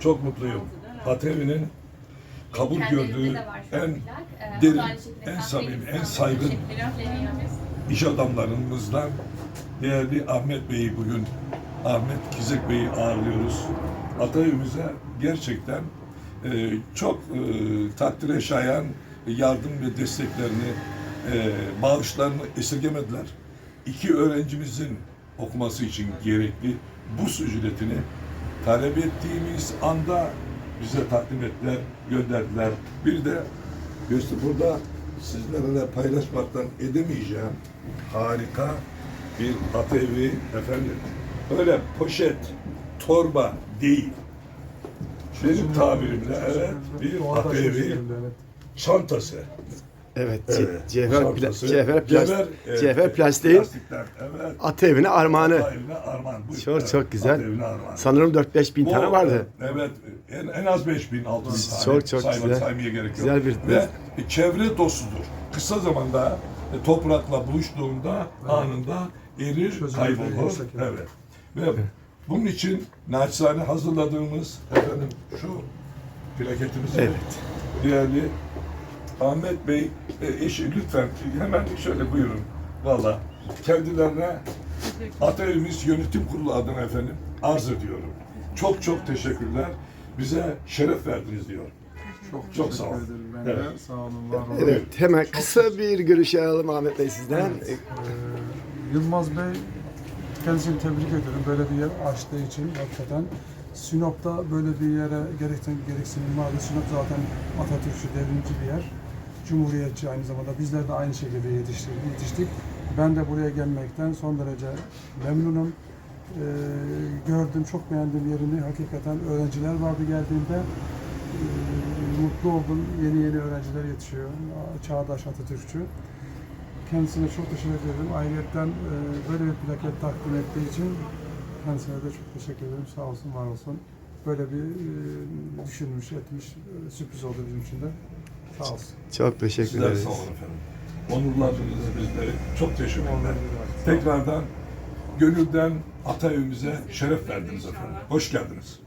çok mutluyum. Atevi'nin kabul gördüğü en. Ee, derin, en samimi, en saygın iş adamlarımızdan değerli Ahmet Bey'i bugün Ahmet Kizek Bey'i ağırlıyoruz. Atayımıza gerçekten e, çok e, takdire şayan yardım ve desteklerini, e, bağışlarını esirgemediler. İki öğrencimizin okuması için gerekli burs ücretini talep ettiğimiz anda bize takdim ettiler, gönderdiler. Bir de işte burada sizlerle paylaşmaktan edemeyeceğim harika bir at evi efendim. Öyle poşet, torba değil. Benim tabirimle evet bir at evi çantası. Evet, Evet. ce- cevher, pla- cevher, plas- Cevher, evet, cevher plastiğin evet. at evine armağanı. At evine armağan. Buyur. Çok Evet, çok güzel. At evine armağan. Sanırım 4-5 bin Bu, tane vardı. Evet, en, en az 5000 6000 tane. Çok, çok Sayma- güzel. Saymaya gerek yok. Güzel bir- Ve çevre dostudur. Kısa zamanda e, toprakla buluştuğunda anında erir, Çözülür, kaybolur. Evet. Ve bunun için naçizane hazırladığımız efendim şu plaketimizi Evet. değerli Ahmet Bey e, eşi lütfen hemen şöyle buyurun. Valla kendilerine Atölye'miz yönetim kurulu adına efendim arz ediyorum. Çok çok teşekkürler. Bize şeref verdiniz diyor. Çok, Çok sağ olun. ederim Ben Evet. de sağ olun, var olun. Evet, hemen kısa bir görüş alalım Ahmet Bey sizden. Evet, eee, Yılmaz Bey kendisini tebrik ederim böyle bir yer açtığı için hakikaten. Sinop'ta böyle bir yere gerekten gereksinim vardı. Sinop zaten Atatürkçü, devrimci bir yer. Cumhuriyetçi aynı zamanda. Bizler de aynı şekilde yetiştik. yetiştik. Ben de buraya gelmekten son derece memnunum. Eee, gördüm, çok beğendim yerini. Hakikaten öğrenciler vardı geldiğimde. Eee, mutlu oldum. Yeni yeni öğrenciler yetişiyor. Çağdaş Atatürkçü. Kendisine çok teşekkür ederim. Ayrıca böyle bir plaket takdim ettiği için kendisine de çok teşekkür ederim. Sağ olsun, var olsun. Böyle bir e, düşünmüş, etmiş, e, sürpriz oldu bizim için de. Sağ olsun. Çok teşekkür Sizler ederiz. sağ olun efendim. Onurladınız bizleri. Çok teşekkürler. Tekrardan gönülden ata evimize şeref verdiniz efendim. Hoş geldiniz.